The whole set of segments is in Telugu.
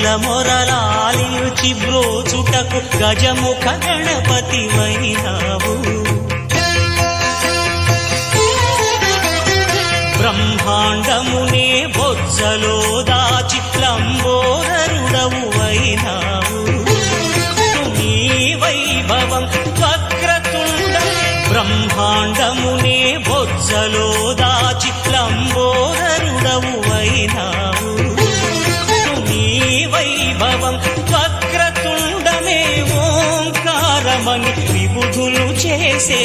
భక్తుల మొరలాలియుచి బ్రోచుటకు గజముఖ గణపతి మైనావు. బ్రహ్మాండమునే బొజ్జలో చేసే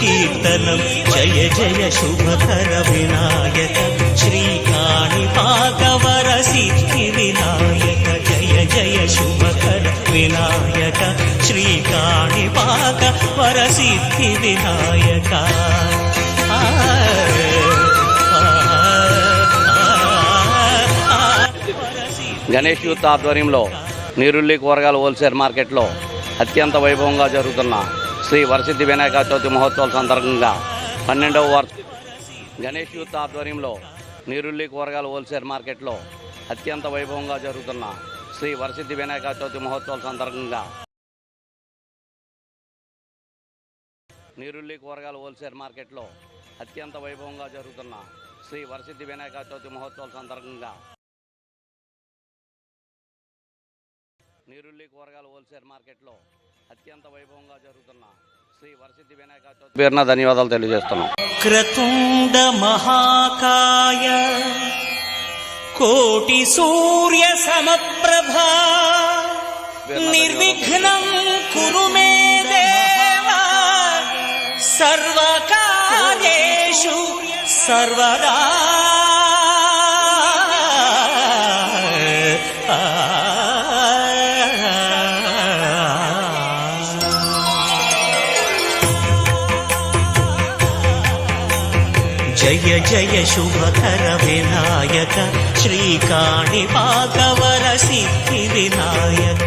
కీర్తనం జయ జయ శుభకర వినాయక. శ్రీకాణి పాకవర సిద్ధి వినాయక. జయ జయ శుభకర వినాయక. శ్రీకాణి పాక సిద్ధి వినాయక. గణేష్ యూత్ ఆధ్వర్యంలో నీరుల్లి కూరగాయల హోల్సేల్ మార్కెట్లో అత్యంత వైభవంగా జరుగుతున్న శ్రీ వరసిద్ధి వినాయక చవితి మహోత్సవాల సందర్భంగా పన్నెండవ వార్ గణేష్ యూత్ ఆధ్వర్యంలో నీరుల్లి కూరగాయల హోల్సేల్ మార్కెట్లో అత్యంత వైభవంగా జరుగుతున్న శ్రీ వరసిద్ధి వినాయక చవితి మహోత్సవాల సందర్భంగా నీరుల్లి కూరగాయల హోల్సేల్ మార్కెట్లో అత్యంత వైభవంగా జరుగుతున్న శ్రీ వరసిద్ధి వినాయక చవితి మహోత్సవాల సందర్భంగా నీరుల్లి కూరగాయల హోల్సేల్ మార్కెట్లో అత్యంత వైభవంగా జరుగుతున్న శ్రీ వరసిద్ధి వినాయక చవితి పేరున ధన్యవాదాలు తెలియజేస్తున్నాం. క్రతుండ మహాకాయ కోటి సూర్య సమప్రభా నిర్విఘ్నం కురు మే దేవ సర్వకార్యేషు సర్వదా. జయ జయ శుభకర వినాయక శ్రీకాణి పాకవర సిద్ధి వినాయక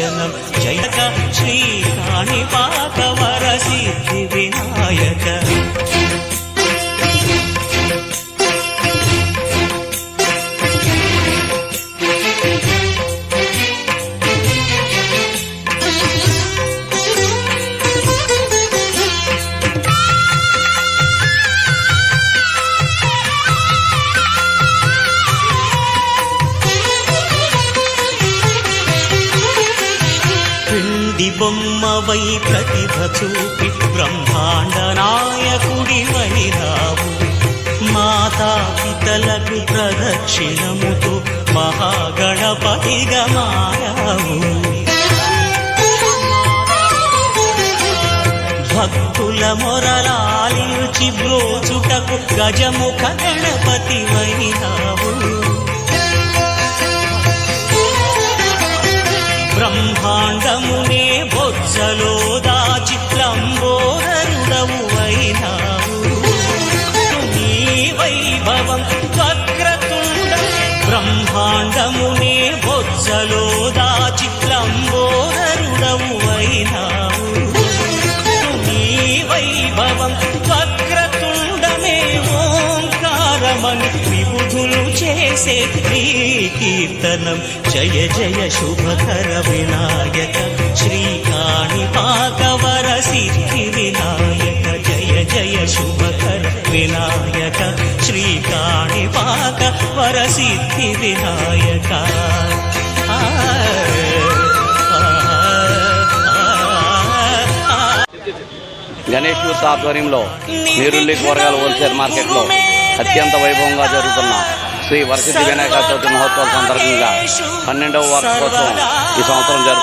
దర్శనం. జయక శ్రీ కాణిపాక వర సిద్ధి వినాయక. బొమ్మవై ప్రతిభ చూపి బ్రహ్మాండ నాయకుడి రావు మాతా పితలకు ప్రదక్షిణముతో మహాగణపతిగా మారావు భక్తుల మొరలాలియుచి బ్రోచుటకు గజముఖ గణపతి వైనావు బ్రహ్మాండమునే బొజ్జలో దాచి త్రంబోధరుడవు అయినా జయ జయ శుభకర వినాయక శ్రీకాణి పాకవర సిద్ధి వినాయక జయ జయ శుభకర వినాయక శ్రీకాణి పాక వర సిద్ధి వినాయక. గణేష్ యూత్ ఆధ్వర్యంలో నీరుల్లి కూరగాయల హోల్సేల్ మార్కెట్లో అత్యంత వైభవంగా జరుగుతున్న శ్రీ వరసిద్ధి వినాయక చవితి మహోత్సవం సందర్భంగా పన్నెండవ వార్షికోత్సవం ఈ సంవత్సరం జరు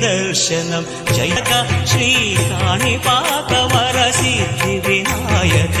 దర్శనం. జయక శ్రీ కాణి పాక వర సిద్ధి వినాయక.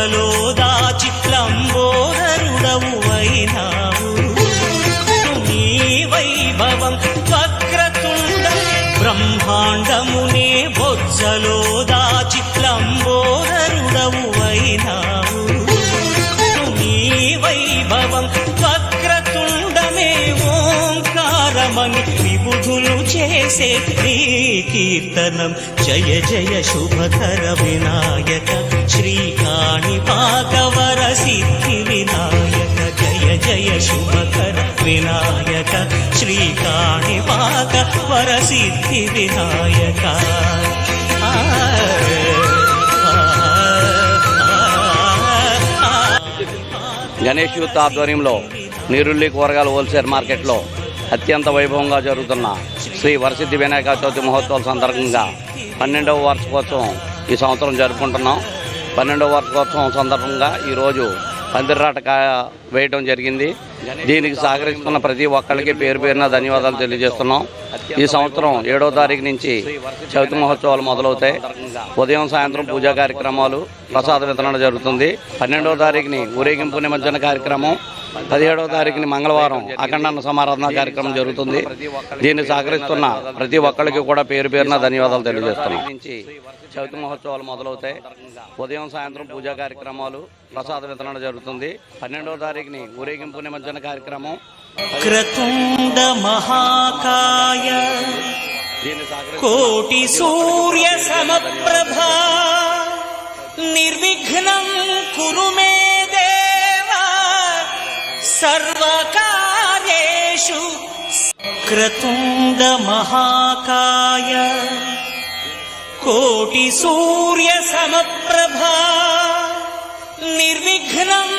బొజ్జలో దాచి లంబోదరుడవు అయినావు. నీ వైభవం వక్రతుండ బ్రహ్మాండమునే బొజ్జలో దాచి చేసే నీ కీర్తనం. జయ జయ శుభకర వినాయక. శ్రీకాణి పాకవర సిద్ధి వినాయక. జయ జయ శుభకర వినాయక. శ్రీకాణి పాకవర సిద్ధి వినాయక. గణేష్ యూత్ ఆధ్వర్యంలో నీరుల్లి కూరగాయల హోల్సేల్ మార్కెట్లో అత్యంత వైభవంగా జరుగుతున్న శ్రీ వరసిద్ధి వినాయక చవితి మహోత్సవం సందర్భంగా పన్నెండవ వార్షికోత్సవం ఈ సంవత్సరం జరుపుకుంటున్నాం. పన్నెండవ వార్షికోత్సవం సందర్భంగా ఈరోజు పందిరాట కాయ వేయటం జరిగింది. దీనికి సహకరిస్తున్న ప్రతి ఒక్కరికి పేరు పేరున ధన్యవాదాలు తెలియజేస్తున్నాం. ఈ సంవత్సరం ఏడో తారీఖు నుంచి చవితి మహోత్సవాలు మొదలవుతాయి. ఉదయం సాయంత్రం పూజా కార్యక్రమాలు ప్రసాద వితరణ జరుగుతుంది. పన్నెండవ తారీఖుని ఊరేగింపు నిమజ్జన కార్యక్రమం పదిహేడవ తారీఖుని మంగళవారం అఖండన సమారాధన కార్యక్రమం జరుగుతుంది. దీన్ని సహకరిస్తున్న ప్రతి ఒక్కరికి కూడా పేరు పేరున ధన్యవాదాలు తెలియజేస్తున్నాం. నుంచి చవితి మహోత్సవాలు మొదలవుతాయి. ఉదయం సాయంత్రం పూజా కార్యక్రమాలు ప్రసాద వితరణ జరుగుతుంది. పన్నెండవ తారీఖుని ఊరేగింపు నిమజ్జన కార్యక్రమం. క్రతుండ మహాకాయ కోటి సూర్య సమప్రభా నిర్విఘ్నం కురు మే దేవ సర్వకార్యేషు క్రతుండ మహాకాయ కోటి సూర్య సమప్రభా నిర్విఘ్నం